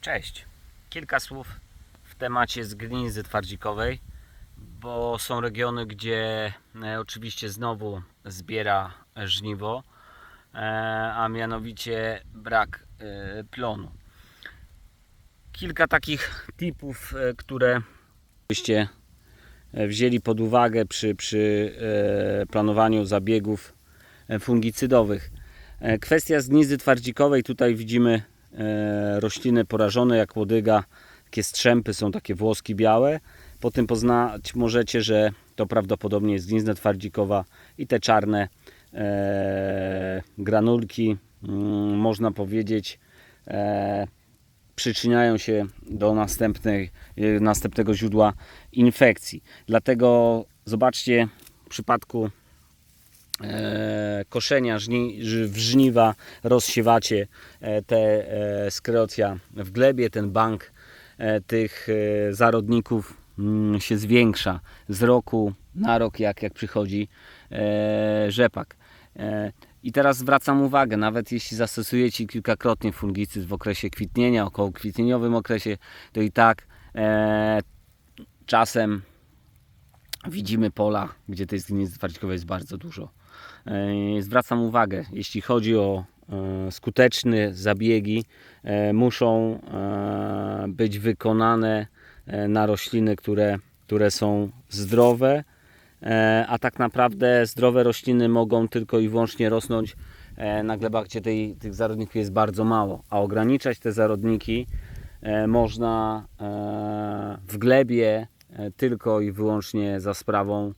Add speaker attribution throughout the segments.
Speaker 1: Cześć. Kilka słów w temacie zgnilizny twardzikowej, bo są regiony, gdzie e, oczywiście znowu zbiera żniwo, e, a mianowicie brak e, plonu. Kilka takich tipów, które byście wzięli pod uwagę przy, przy planowaniu zabiegów fungicydowych. Kwestia zgnizdy twardzikowej, tutaj widzimy rośliny porażone jak łodyga, takie strzępy, są takie włoski białe. Po tym poznać możecie, że to prawdopodobnie jest gnizdna twardzikowa i te czarne e, granulki, mm, można powiedzieć, e, przyczyniają się do następnej, e, następnego źródła infekcji. Dlatego zobaczcie w przypadku e, koszenia żni, ż- w żniwa rozsiewacie e, te e, sklerocja w glebie, ten bank e, tych e, zarodników mm, się zwiększa z roku na rok, jak, jak przychodzi e, rzepak. E, I teraz zwracam uwagę, nawet jeśli zastosujecie kilkakrotnie fungicyd w okresie kwitnienia, około kwitnieniowym okresie, to i tak e, czasem widzimy pola, gdzie tej zgnilizny twardzikowej jest bardzo dużo. E, Zwracam uwagę, jeśli chodzi o e, skuteczne zabiegi, e, muszą być wykonane na rośliny, które, które są zdrowe, a tak naprawdę zdrowe rośliny mogą tylko i wyłącznie rosnąć na glebach, gdzie tej, tych zarodników jest bardzo mało, a ograniczać te zarodniki można w glebie tylko i wyłącznie za sprawą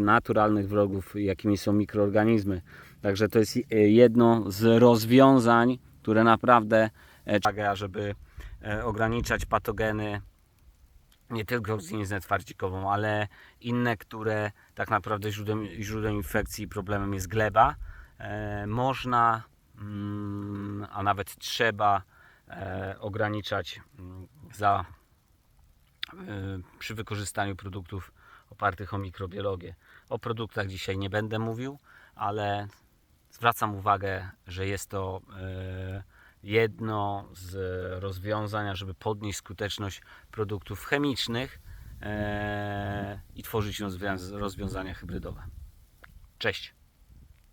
Speaker 1: naturalnych wrogów, jakimi są mikroorganizmy. Także to jest e, jedno z rozwiązań, które naprawdę e, pomaga, żeby e, ograniczać patogeny nie tylko zgniznę twardzikową, ale inne, które tak naprawdę źródłem, źródłem infekcji i problemem jest gleba. E, można, mm, a nawet trzeba e, ograniczać mm, za, e, przy wykorzystaniu produktów opartych o mikrobiologię. O produktach dzisiaj nie będę mówił, ale zwracam uwagę, że jest to e, jedno z rozwiązań, żeby podnieść skuteczność produktów chemicznych e, i tworzyć rozwią- rozwiązania hybrydowe. Cześć!